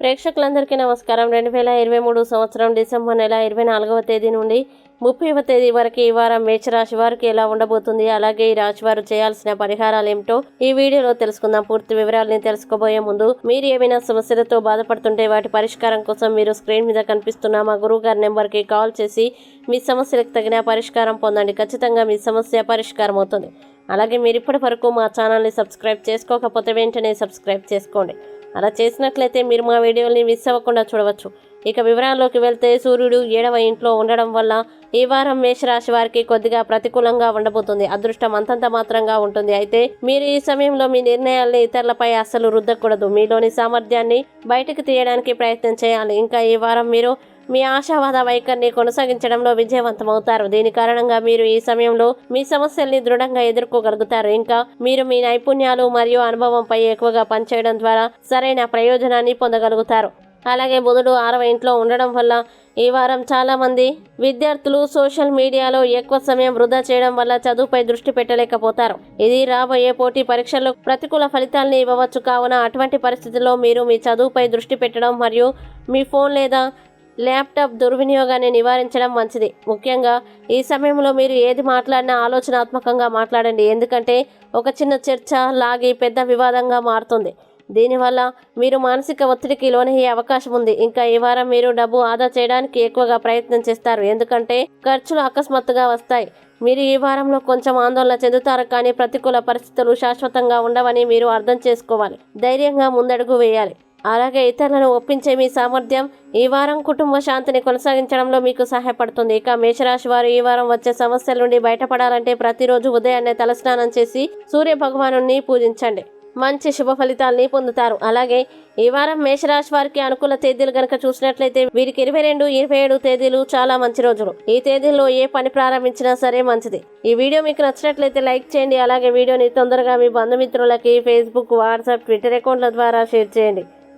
ప్రేక్షకులందరికీ నమస్కారం. రెండు వేల ఇరవై మూడు సంవత్సరం డిసెంబర్ నెల ఇరవై నాలుగవ తేదీ నుండి ముప్పైవ తేదీ వరకు ఈ వారం మేషరాశి వారికి ఎలా ఉండబోతుంది అలాగే ఈ రాశి వారు చేయాల్సిన పరిహారాలు ఏమిటో ఈ వీడియోలో తెలుసుకుందాం. పూర్తి వివరాలని తెలుసుకోబోయే ముందు మీరు ఏమైనా సమస్యలతో బాధపడుతుంటే వాటి పరిష్కారం కోసం మీరు స్క్రీన్ మీద కనిపిస్తున్న మా గురువు గారి నెంబర్కి కాల్ చేసి మీ సమస్యలకు తగిన పరిష్కారం పొందండి. ఖచ్చితంగా మీ సమస్య పరిష్కారం అవుతుంది. అలాగే మీరు ఇప్పటి వరకు మా ఛానల్ని సబ్స్క్రైబ్ చేసుకోకపోతే వెంటనే సబ్స్క్రైబ్ చేసుకోండి. అలా చేసినట్లయితే మీరు మా వీడియోని మిస్ అవ్వకుండా చూడవచ్చు. ఇక వివరాల్లోకి వెళ్తే సూర్యుడు ఏడవ ఇంట్లో ఉండడం వల్ల ఈ వారం మేషరాశి వారికి కొద్దిగా ప్రతికూలంగా ఉండబోతుంది. అదృష్టం అంతంత మాత్రంగా ఉంటుంది. అయితే మీరు ఈ సమయంలో మీ నిర్ణయాల్ని ఇతరులపై అస్సలు రుద్దకూడదు. మీలోని సామర్థ్యాన్ని బయటకు తీయడానికి ప్రయత్నం చేయాలి. ఇంకా ఈ వారం మీరు మీ ఆశావాద వైఖరిని కొనసాగించడంలో విజయవంతమవుతారు. దీని కారణంగా మీరు ఈ సమయంలో మీ సమస్యల్ని దృఢంగా ఎదుర్కోగలుగుతారు. ఇంకా మీరు మీ నైపుణ్యాలు మరియు అనుభవంపై ఎక్కువగా పనిచేయడం ద్వారా సరైన ప్రయోజనాన్ని పొందగలుగుతారు. అలాగే బుధుడు ఆరవ ఇంట్లో ఉండడం వల్ల ఈ వారం చాలామంది విద్యార్థులు సోషల్ మీడియాలో ఎక్కువ సమయం వృధా చేయడం వల్ల చదువుపై దృష్టి పెట్టలేకపోతారు. ఇది రాబోయే పోటీ పరీక్షల్లో ప్రతికూల ఫలితాల్ని ఇవ్వవచ్చు. కావున అటువంటి పరిస్థితుల్లో మీరు మీ చదువుపై దృష్టి పెట్టడం మరియు మీ ఫోన్ లేదా ల్యాప్టాప్ దుర్వినియోగాన్ని నివారించడం మంచిది. ముఖ్యంగా ఈ సమయంలో మీరు ఏది మాట్లాడినా ఆలోచనాత్మకంగా మాట్లాడండి. ఎందుకంటే ఒక చిన్న చర్చ లాగి పెద్ద వివాదంగా మారుతుంది. దీనివల్ల మీరు మానసిక ఒత్తిడికి లోనయ్యే అవకాశం ఉంది. ఇంకా ఈ వారం మీరు డబ్బు ఆదా చేయడానికి ఎక్కువగా ప్రయత్నం చేస్తారు. ఎందుకంటే ఖర్చులు అకస్మాత్తుగా వస్తాయి. మీరు ఈ వారంలో కొంచెం ఆందోళన చెందుతారు కానీ ప్రతికూల పరిస్థితులు శాశ్వతంగా ఉండవని మీరు అర్థం చేసుకోవాలి. ధైర్యంగా ముందడుగు వేయాలి. అలాగే ఇతరులను ఒప్పించే మీ సామర్థ్యం ఈ వారం కుటుంబ శాంతిని కొనసాగించడంలో మీకు సహాయపడుతుంది. ఇక మేషరాశి వారు ఈ వారం వచ్చే సమస్యల నుండి బయటపడాలంటే ప్రతిరోజు ఉదయాన్నే తలస్నానం చేసి సూర్య భగవాను పూజించండి. మంచి శుభ ఫలితాల్ని పొందుతారు. అలాగే ఈ వారం మేషరాశి వారికి అనుకూల తేదీలు గనక చూసినట్లయితే వీరికి ఇరవై రెండు ఇరవై ఏడు తేదీలు చాలా మంచి రోజులు. ఈ తేదీల్లో ఏ పని ప్రారంభించినా సరే మంచిది. ఈ వీడియో మీకు నచ్చినట్లయితే లైక్ చేయండి. అలాగే వీడియోని తొందరగా మీ బంధుమిత్రులకి ఫేస్బుక్ వాట్సాప్ ట్విట్టర్ అకౌంట్ల ద్వారా షేర్ చేయండి.